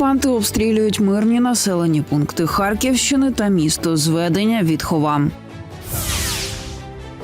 Окупанти обстрілюють мирні населені пункти Харківщини та місто зведення від Хова.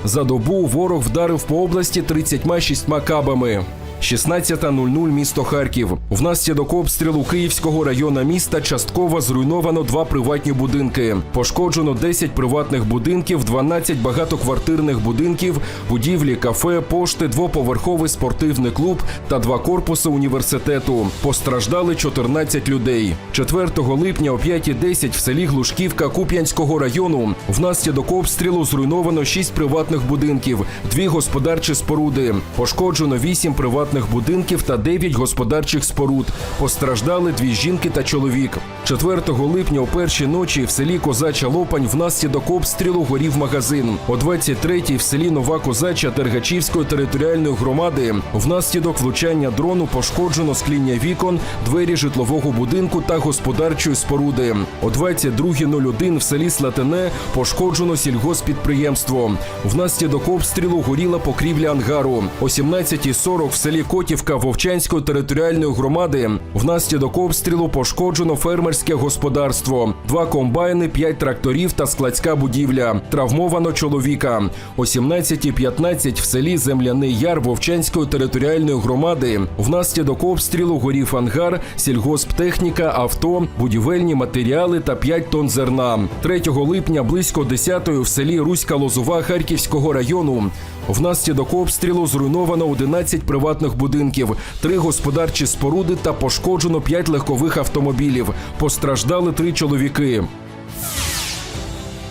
За добу ворог вдарив по області 36 кабами. 16.00 місто Харків. Внаслідок обстрілу Київського району міста частково зруйновано два приватні будинки. Пошкоджено 10 приватних будинків, 12 багатоквартирних будинків, будівлі, кафе, пошти, двоповерховий спортивний клуб та два корпуси університету. Постраждали 14 людей. 4 липня о 5.10 в селі Глушківка Куп'янського району внаслідок обстрілу зруйновано 6 приватних будинків, дві господарчі споруди. Пошкоджено 8 приватних будинків та 9 господарчих споруд. Постраждали дві жінки та чоловік. 4 липня о першій ночі в селі Козача Лопань внаслідок обстрілу горів магазин. О 23-й в селі Нова Козача Тергачівської територіальної громади внаслідок влучання дрону пошкоджено скління вікон, двері житлового будинку та господарчої споруди. О 22.01 в селі Слатине пошкоджено сільгоспідприємство. Внаслідок обстрілу горіла покрівля ангару. О 17.40 в селі Котівка Вовчанської територіальної громади внаслідок обстрілу пошкоджено фермерське господарство, два комбайни, п'ять тракторів та складська будівля. Травмовано чоловіка. О 17.15 в селі Земляний Яр Вовчанської територіальної громади внаслідок обстрілу горів ангар, сільгосптехніка, авто, будівельні матеріали та 5 тонн зерна. 3 липня близько 10-ї в селі Руська Лозова Харківського району Внаслідок обстрілу зруйновано 11 приватних будинків, три господарчі споруди та пошкоджено 5 легкових автомобілів. Постраждали три чоловіки.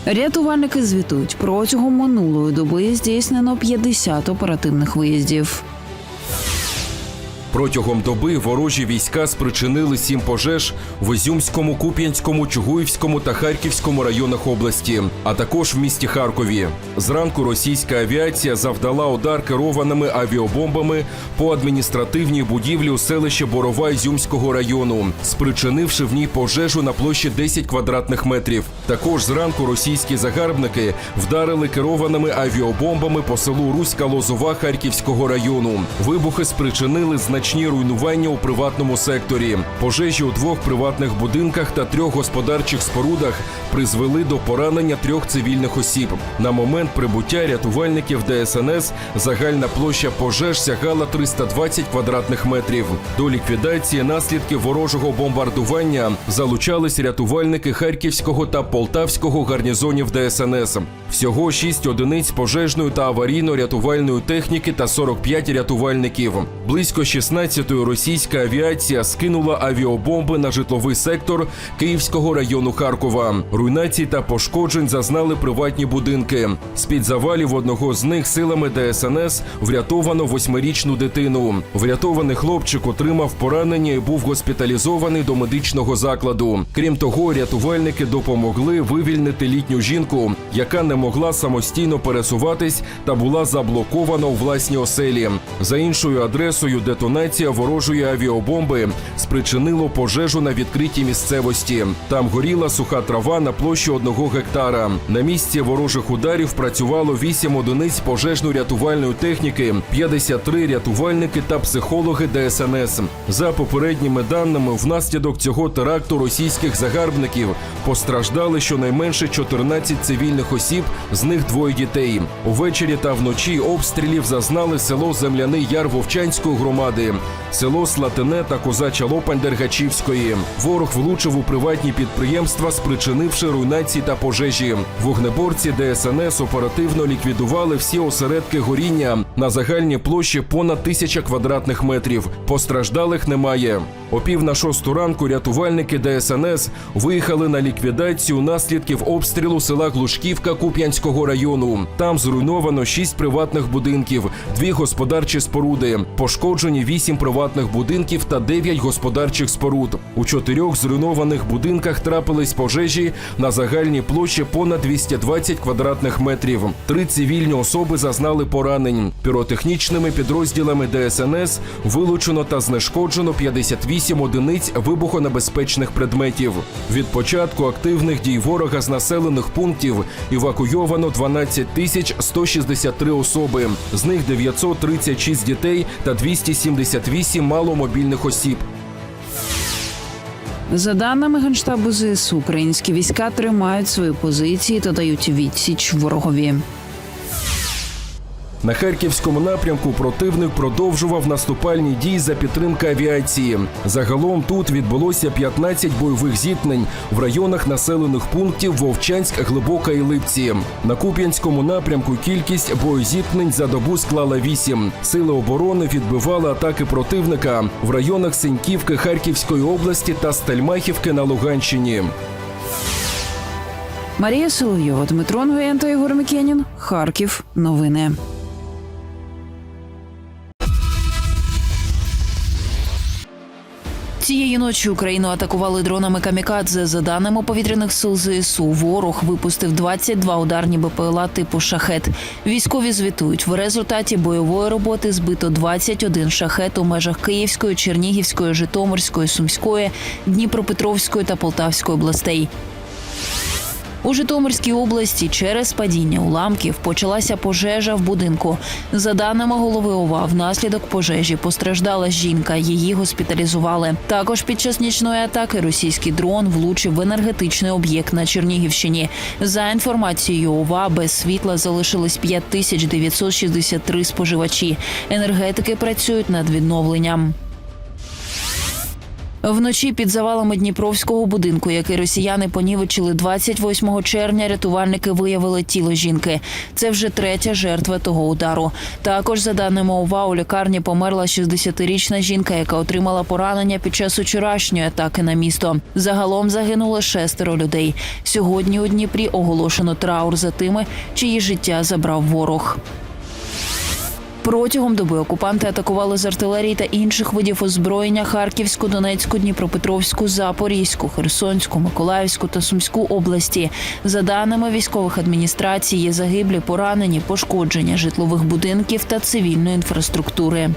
Рятувальники звітують протягом минулої доби здійснено 50 оперативних виїздів. Протягом доби ворожі війська спричинили сім пожеж в Ізюмському, Куп'янському, Чугуївському та Харківському районах області, а також в місті Харкові. Зранку російська авіація завдала удар керованими авіабомбами по адміністративній будівлі у селищі Борова Ізюмського району, спричинивши в ній пожежу на площі 10 квадратних метрів. Також зранку російські загарбники вдарили керованими авіабомбами по селу Руська Лозова Харківського району. Вибухи спричинили значні руйнування у приватному секторі. Пожежі у двох приватних будинках та трьох господарчих спорудах призвели до поранення трьох цивільних осіб. На момент прибуття рятувальників ДСНС загальна площа пожеж сягала 320 квадратних метрів. До ліквідації наслідків ворожого бомбардування залучались рятувальники Харківського та Полтавського гарнізонів ДСНС. Всього 6 одиниць пожежної та аварійно-рятувальної техніки та 45 рятувальників. Близько 16-ї російська авіація скинула авіабомби на житловий сектор Київського району Харкова. Руйнацій та пошкоджень зазнали приватні будинки. З-під завалів одного з них силами ДСНС врятовано восьмирічну дитину. Врятований хлопчик отримав поранення і був госпіталізований до медичного закладу. Крім того, рятувальники допомогли вивільнити літню жінку, яка не могла самостійно пересуватись та була заблокована у власній оселі. За іншою адресою детонація ворожої авіабомби спричинило пожежу на відкритій місцевості. Там горіла суха трава на площі одного гектара. На місці ворожих ударів працювало 8 одиниць пожежно-рятувальної техніки, 53 рятувальники та психологи ДСНС. За попередніми даними, внаслідок цього теракту російських загарбників постраждали щонайменше 14 цивільних осіб, з них двоє дітей. Увечері та вночі обстрілів зазнали село Земляний Яр Вовчанської громади, село Слатине та Козача Лопань Дергачівської. Ворог влучив у приватні підприємства, спричинивши руйнації та пожежі. Вогнеборці ДСНС оперативно ліквідували всі осередки горіння на загальній площі понад тисяча квадратних метрів. Постраждалих немає. О пів на шосту ранку рятувальники ДСНС виїхали на ліквідацію наслідків обстрілу села Глушківка Куп'янського району. Там зруйновано шість приватних будинків, дві господарчі споруди, пошкоджені вісім приватних будинків та дев'ять господарчих споруд. У чотирьох зруйнованих будинках трапились пожежі на загальній площі понад 220 квадратних метрів. Три цивільні особи зазнали поранень. Піротехнічними підрозділами ДСНС вилучено та знешкоджено 58 одиниць вибухонебезпечних предметів. Від початку активних дій ворога з населених пунктів евакуйовано 12 тисяч 163 особи, з них 936 дітей та 278 маломобільних осіб. За даними генштабу ЗСУ, українські війська тримають свої позиції та дають відсіч ворогові. На харківському напрямку противник продовжував наступальні дії за підтримки авіації. Загалом тут відбулося 15 бойових зіткнень в районах населених пунктів Вовчанськ, Глибока і Липці. На Куп'янському напрямку кількість боєзіткнень за добу склала 8. Сили оборони відбивали атаки противника в районах Сеньківки Харківської області та Стельмахівки на Луганщині. Марія Соловйова, Дмитро Нгоєн та Ігор Микенін. Харків. Новини. Цієї ночі Україну атакували дронами камікадзе. За даними повітряних сил ЗСУ, ворог випустив 22 ударні БПЛА типу шахет. Військові звітують в результаті бойової роботи збито 21 шахет у межах Київської, Чернігівської, Житомирської, Сумської, Дніпропетровської та Полтавської областей. У Житомирській області через падіння уламків почалася пожежа в будинку. За даними голови ОВА, внаслідок пожежі постраждала жінка. Її госпіталізували. Також під час нічної атаки російський дрон влучив в енергетичний об'єкт на Чернігівщині. За інформацією ОВА, без світла залишились 5963 споживачі. Енергетики працюють над відновленням. Вночі під завалами Дніпровського будинку, який росіяни понівечили 28 червня, рятувальники виявили тіло жінки. Це вже третя жертва того удару. Також, за даними ОВА, у лікарні померла 60-річна жінка, яка отримала поранення під час вчорашньої атаки на місто. Загалом загинуло шестеро людей. Сьогодні у Дніпрі оголошено траур за тими, чиї життя забрав ворог. Протягом доби окупанти атакували з артилерії та інших видів озброєння Харківську, Донецьку, Дніпропетровську, Запорізьку, Херсонську, Миколаївську та Сумську області. За даними військових адміністрацій, є загиблі, поранені, пошкодження житлових будинків та цивільної інфраструктури.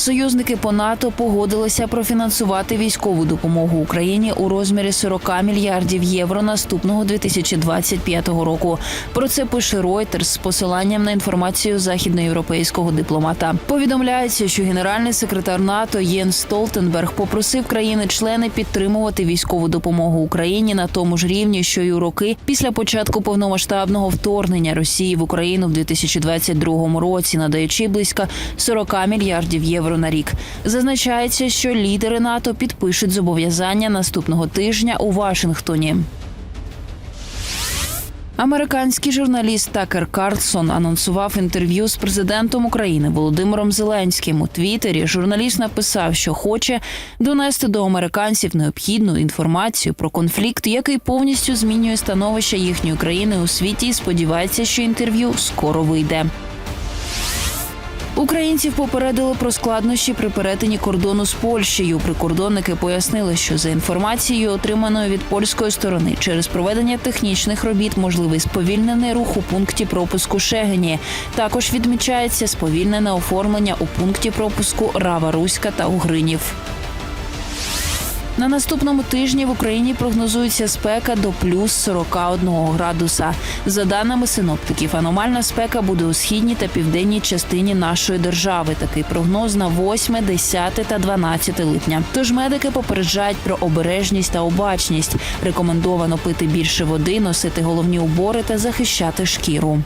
Союзники по НАТО погодилися профінансувати військову допомогу Україні у розмірі 40 мільярдів євро наступного 2025 року. Про це пише Reuters з посиланням на інформацію західноєвропейського дипломата. Повідомляється, що генеральний секретар НАТО Єн Столтенберг попросив країни-члени підтримувати військову допомогу Україні на тому ж рівні, що й у роки після початку повномасштабного вторгнення Росії в Україну в 2022 році, надаючи близько 40 мільярдів євро на рік. Зазначається, що лідери НАТО підпишуть зобов'язання наступного тижня у Вашингтоні. Американський журналіст Такер Карлсон анонсував інтерв'ю з президентом України Володимиром Зеленським у Твіттері. Журналіст написав, що хоче донести до американців необхідну інформацію про конфлікт, який повністю змінює становище їхньої країни у світі. і Сподівається, що інтерв'ю скоро вийде. Українців попередили про складнощі при перетині кордону з Польщею. Прикордонники пояснили, що за інформацією, отриманою від польської сторони, через проведення технічних робіт можливий сповільнений рух у пункті пропуску Шегені. Також відмічається сповільнене оформлення у пункті пропуску Рава Руська та Угринів. На наступному тижні в Україні прогнозується спека до плюс 41 градуса. За даними синоптиків, аномальна спека буде у східній та південній частині нашої держави. Такий прогноз на 8, 10 та 12 липня. Тож медики попереджають про обережність та обачність. Рекомендовано пити більше води, носити головні убори та захищати шкіру.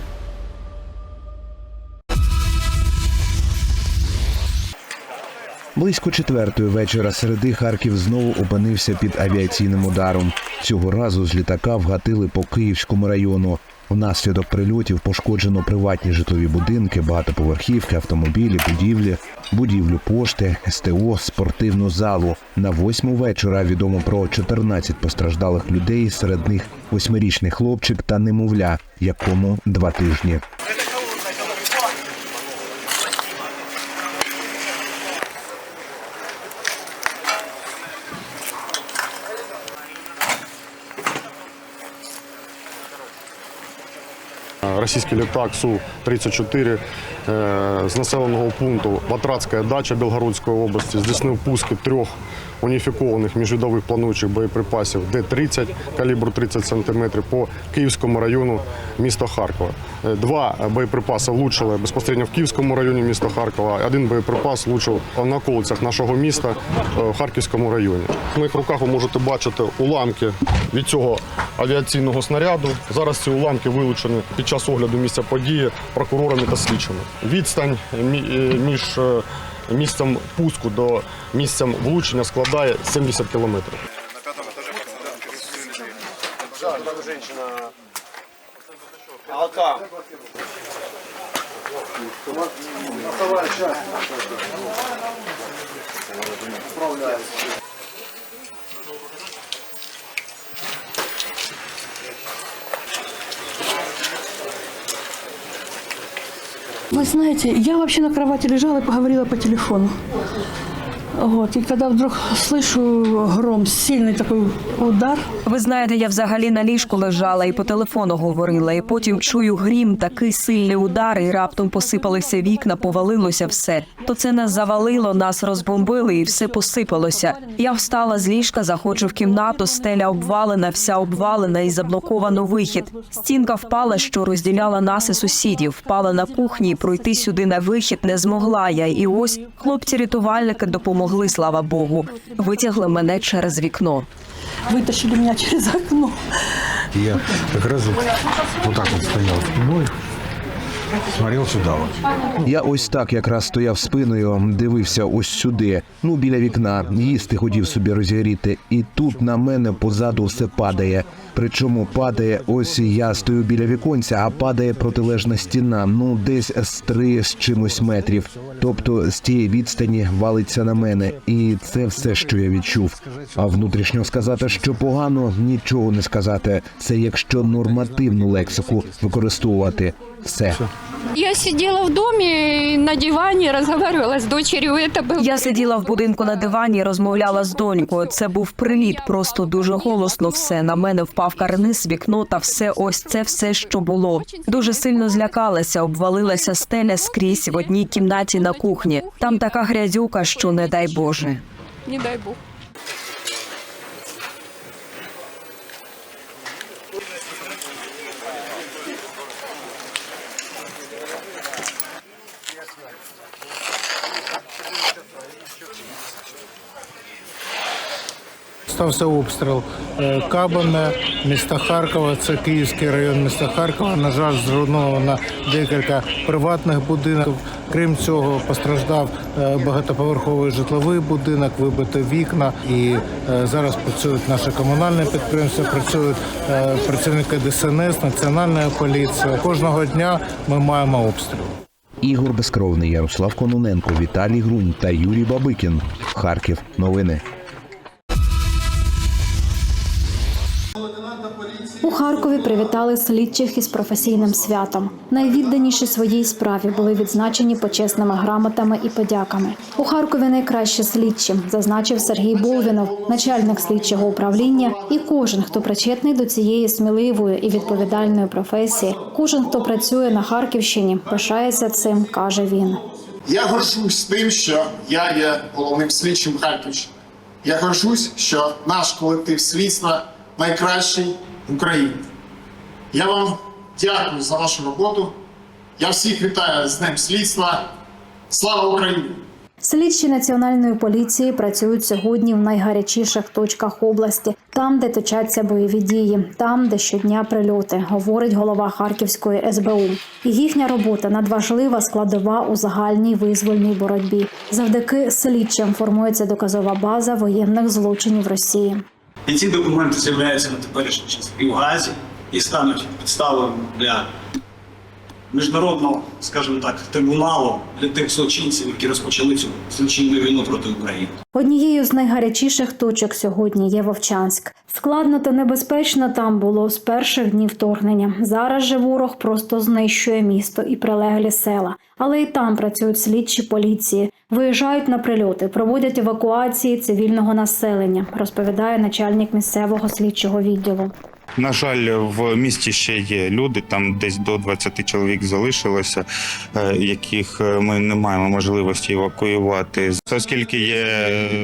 Близько четвертої вечора середи Харків знову опинився під авіаційним ударом. Цього разу з літака вгатили по Київському району. Внаслідок прильотів пошкоджено приватні житлові будинки, багатоповерхівки, автомобілі, будівлі, будівлю пошти, СТО, спортивну залу. На восьму вечора відомо про 14 постраждалих людей, серед них восьмирічний хлопчик та немовля, якому два тижні. Російський літак Су-34 е, з населеного пункту Ватратська дача Білгородської області здійснив пуски трьох уніфікованих міжвідових плануючих боєприпасів Д-30 калібру 30 см по Київському району міста Харкова. Е, Два боєприпаси влучили безпосередньо в Київському районі міста Харкова. Один боєприпас влучив на околицях нашого міста е, в Харківському районі. В моїх руках ви можете бачити уламки від цього авіаційного снаряду. Зараз ці уламки вилучені під час огляду місця події прокурорами та слідчими. Відстань е, між місцем пуску до місцем влучення складає 70 кілометрів. Вы знаете, я вообще на кровати лежала и поговорила по телефону. Вот, и когда вдруг слышу гром, сильный такой удар, Ви знаєте, я взагалі на ліжку лежала і по телефону говорила, і потім чую грім, такий сильний удар, і раптом посипалися вікна, повалилося все. То це нас завалило, нас розбомбили, і все посипалося. Я встала з ліжка, заходжу в кімнату, стеля обвалена, вся обвалена і заблоковано вихід. Стінка впала, що розділяла нас і сусідів. Впала на кухні, пройти сюди на вихід не змогла я. І ось хлопці-рятувальники допомогли, слава Богу. Витягли мене через вікно. вытащили меня через окно. Я как раз вот, вот так вот стоял спиной, смотрел сюда. Я ось так якраз стояв спиною, дивився ось сюди, ну біля вікна, їсти хотів собі розігріти, і тут на мене позаду все падає. Причому падає, ось я стою біля віконця, а падає протилежна стіна, ну десь з три з чимось метрів. Тобто з тієї відстані валиться на мене, і це все, що я відчув. А внутрішньо сказати, що погано, нічого не сказати. Це якщо нормативну лексику використовувати. Все. Я сидела в доме на диване, разговаривала с дочерью. Это был Я сиділа в будинку на дивані, розмовляла з донькою. Це був приліт, просто дуже голосно. Все на мене впав карниз, вікно та все. Ось це все, що було. Дуже сильно злякалася, обвалилася стеля скрізь в одній кімнаті на кухні. Там така грязюка, що не дай Боже. не дай бог. Стався обстріл е, Кабане, міста Харкова, це Київський район міста Харкова. На жаль, зруйновано декілька приватних будинків. Крім цього, постраждав е, багатоповерховий житловий будинок, вибито вікна. І е, зараз працюють наші комунальні підприємства, працюють працівники ДСНС, національної поліції. Кожного дня ми маємо обстріл. Ігор Безкровний, Ярослав Кононенко, Віталій Грунь та Юрій Бабикін. Харків. Новини. У Харкові привітали слідчих із професійним святом. Найвідданіші своїй справі були відзначені почесними грамотами і подяками. У Харкові найкраще слідчі, зазначив Сергій Болвінов, начальник слідчого управління, і кожен, хто причетний до цієї сміливої і відповідальної професії, кожен, хто працює на Харківщині, пишається цим, каже він. Я горжусь тим, що я є головним слідчим Харківщини. Я горжусь, що наш колектив слідства найкращий в Україні. Я вам дякую за вашу роботу. Я всіх вітаю з Днем слідства. Слава Україні! Слідчі національної поліції працюють сьогодні в найгарячіших точках області, там, де точаться бойові дії, там, де щодня прильоти, говорить голова Харківської СБУ. І їхня робота надважлива складова у загальній визвольній боротьбі. Завдяки слідчим формується доказова база воєнних злочинів Росії. І ці документи з'являються на теперішній час і в Газі і стануть підставою для міжнародного, скажімо так, трибуналу для тих злочинців, які розпочали цю злочинну війну проти України. Однією з найгарячіших точок сьогодні є Вовчанськ. Складно та небезпечно там було з перших днів вторгнення. Зараз же ворог просто знищує місто і прилеглі села. Але і там працюють слідчі поліції, виїжджають на прильоти, проводять евакуації цивільного населення, розповідає начальник місцевого слідчого відділу. На жаль, в місті ще є люди, там десь до 20 чоловік залишилося, е, яких е, ми не маємо можливості евакуювати. Оскільки є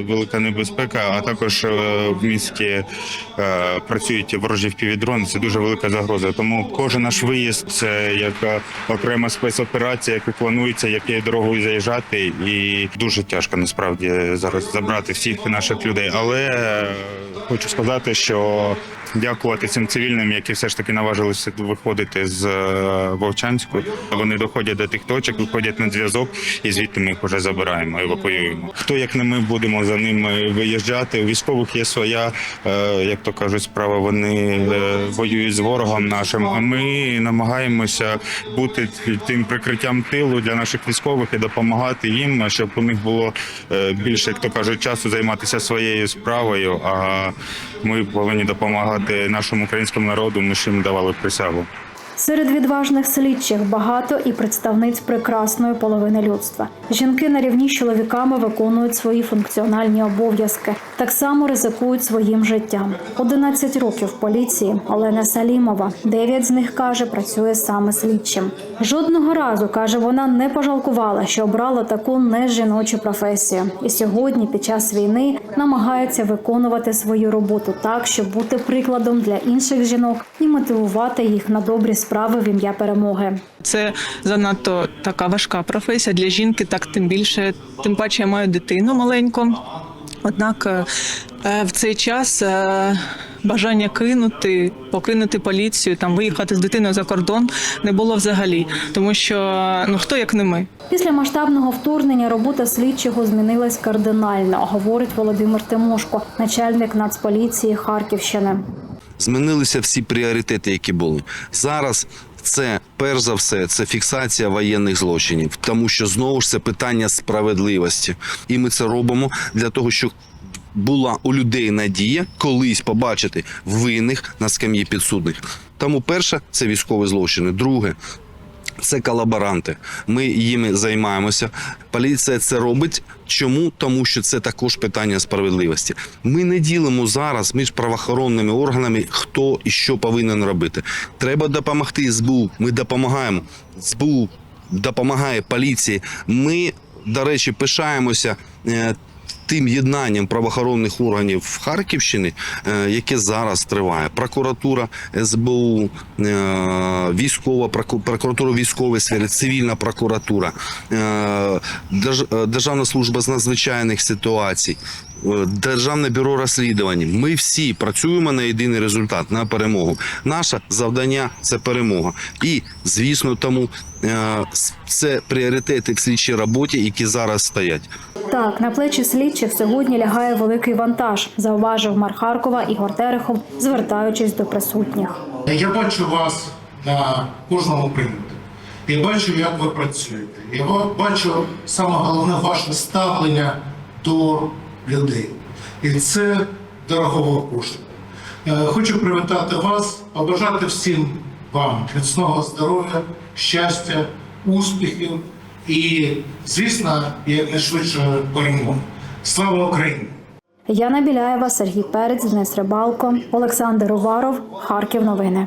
велика небезпека, а також е, в місті працюють ворожі впівдрони, це дуже велика загроза. Тому кожен наш виїзд це як окрема спецоперація, яка планується, якою дорогою заїжджати, і дуже тяжко насправді зараз забрати всіх наших людей. Але хочу сказати, що дякувати цим цивільним, які все ж таки наважилися виходити з е, Вовчанську. Вони доходять до тих точок, виходять на зв'язок, і звідти ми їх вже забираємо, евакуюємо. Хто як не ми будемо за ними виїжджати? У військових є своя, е, як то кажуть, справа. Вони е, воюють з ворогом нашим. А ми намагаємося бути тим прикриттям тилу для наших військових і допомагати їм, щоб у них було більше, як то кажуть, часу займатися своєю справою. А ми повинні допомагати нашому українському народу. Ми ж їм давали присягу. Серед відважних слідчих багато і представниць прекрасної половини людства. Жінки на рівні з чоловіками виконують свої функціональні обов'язки, так само ризикують своїм життям. 11 років поліції Олена Салімова. Дев'ять з них каже, працює саме слідчим. Жодного разу каже, вона не пожалкувала, що обрала таку нежіночу професію. І сьогодні, під час війни, намагається виконувати свою роботу так, щоб бути прикладом для інших жінок і мотивувати їх на добрі справи в ім'я перемоги. Це занадто така важка професія для жінки, так тим більше, тим паче я маю дитину маленьку. Однак е, е, в цей час е, бажання кинути, покинути поліцію, там виїхати з дитиною за кордон не було взагалі, тому що ну хто як не ми. Після масштабного вторгнення робота слідчого змінилась кардинально, говорить Володимир Тимошко, начальник Нацполіції Харківщини. Змінилися всі пріоритети, які були зараз. Це перш за все це фіксація воєнних злочинів, тому що знову ж це питання справедливості, і ми це робимо для того, щоб була у людей надія колись побачити винних на скам'ї підсудних. Тому перше це військові злочини. Друге це колаборанти. Ми їми займаємося. Поліція це робить. Чому? Тому що це також питання справедливості. Ми не ділимо зараз між правоохоронними органами, хто і що повинен робити. Треба допомогти СБУ. Ми допомагаємо. СБУ допомагає поліції. Ми, до речі, пишаємося. Тим єднанням правоохоронних органів Харківщини, е, яке зараз триває, прокуратура, СБУ, е, військова проку- прокуратура військової сфери, цивільна прокуратура, е, Державна служба з надзвичайних ситуацій, Державне бюро розслідувань. Ми всі працюємо на єдиний результат на перемогу. Наше завдання це перемога. І звісно, тому е, це пріоритети в слідчій роботі, які зараз стоять. Так, на плечі слідчих сьогодні лягає великий вантаж, зауважив мер Харкова Ігор Терехов, звертаючись до присутніх. Я бачу вас на кожному прийомі. Я бачу, як ви працюєте. Я бачу саме головне ваше ставлення до людей. І це дорогого коштує. Е, Хочу привітати вас, побажати всім вам міцного здоров'я, щастя, успіхів і, звісно, якнайшвидше перемоги. Слава Україні! Яна Біляєва, Сергій Перець, Денис Рибалко, Олександр Уваров, Харків. Новини.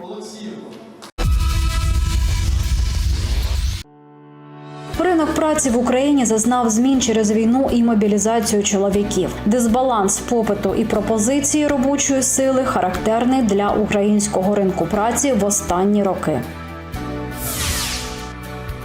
Праці в Україні зазнав змін через війну і мобілізацію чоловіків. Дисбаланс попиту і пропозиції робочої сили характерний для українського ринку праці в останні роки.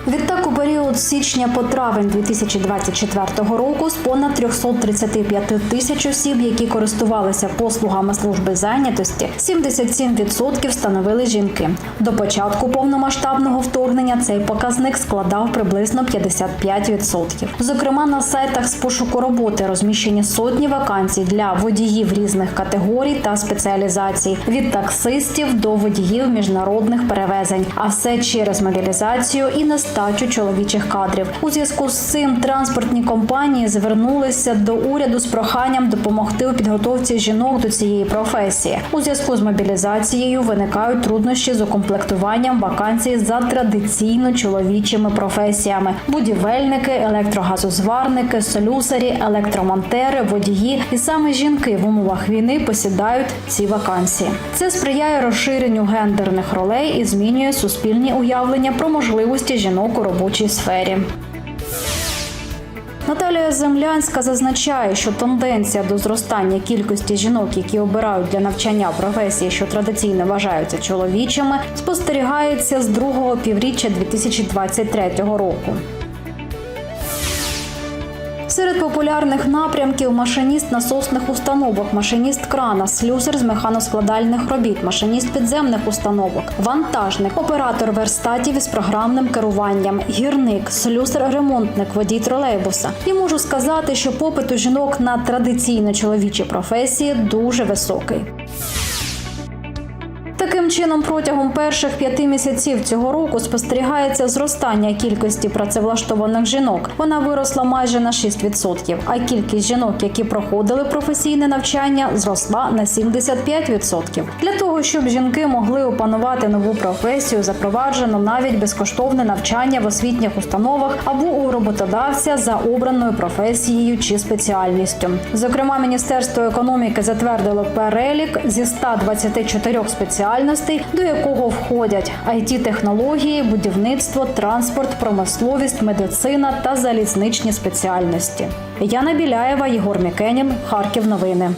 Відтак, у період з січня по травень 2024 року з понад 335 тисяч осіб, які користувалися послугами служби зайнятості, 77% становили жінки. До початку повномасштабного вторгнення цей показник складав приблизно 55%. Зокрема, на сайтах з пошуку роботи розміщені сотні вакансій для водіїв різних категорій та спеціалізацій від таксистів до водіїв міжнародних перевезень. А все через мобілізацію і нестачу нестачу чоловічих кадрів. У зв'язку з цим транспортні компанії звернулися до уряду з проханням допомогти у підготовці жінок до цієї професії. У зв'язку з мобілізацією виникають труднощі з укомплектуванням вакансій за традиційно чоловічими професіями: будівельники, електрогазозварники, слюсарі, електромонтери, водії. І саме жінки в умовах війни посідають ці вакансії. Це сприяє розширенню гендерних ролей і змінює суспільні уявлення про можливості жінок у робочій сфері. Наталія Землянська зазначає, що тенденція до зростання кількості жінок, які обирають для навчання професії, що традиційно вважаються чоловічими, спостерігається з другого півріччя 2023 року. Серед популярних напрямків машиніст насосних установок, машиніст крана, слюсар з механоскладальних робіт, машиніст підземних установок, вантажник, оператор верстатів із програмним керуванням, гірник, слюсар-ремонтник, водій тролейбуса. І можу сказати, що попит у жінок на традиційно чоловічі професії дуже високий. Чином, протягом перших п'яти місяців цього року спостерігається зростання кількості працевлаштованих жінок. Вона виросла майже на 6%, а кількість жінок, які проходили професійне навчання, зросла на 75%. Для того, щоб жінки могли опанувати нову професію, запроваджено навіть безкоштовне навчання в освітніх установах або у роботодавця за обраною професією чи спеціальністю. Зокрема, Міністерство економіки затвердило перелік зі 124 спеціальностей, до якого входять it технології, будівництво, транспорт, промисловість, медицина та залізничні спеціальності. Яна Біляєва, Єгор Мікенін, Харків. Новини.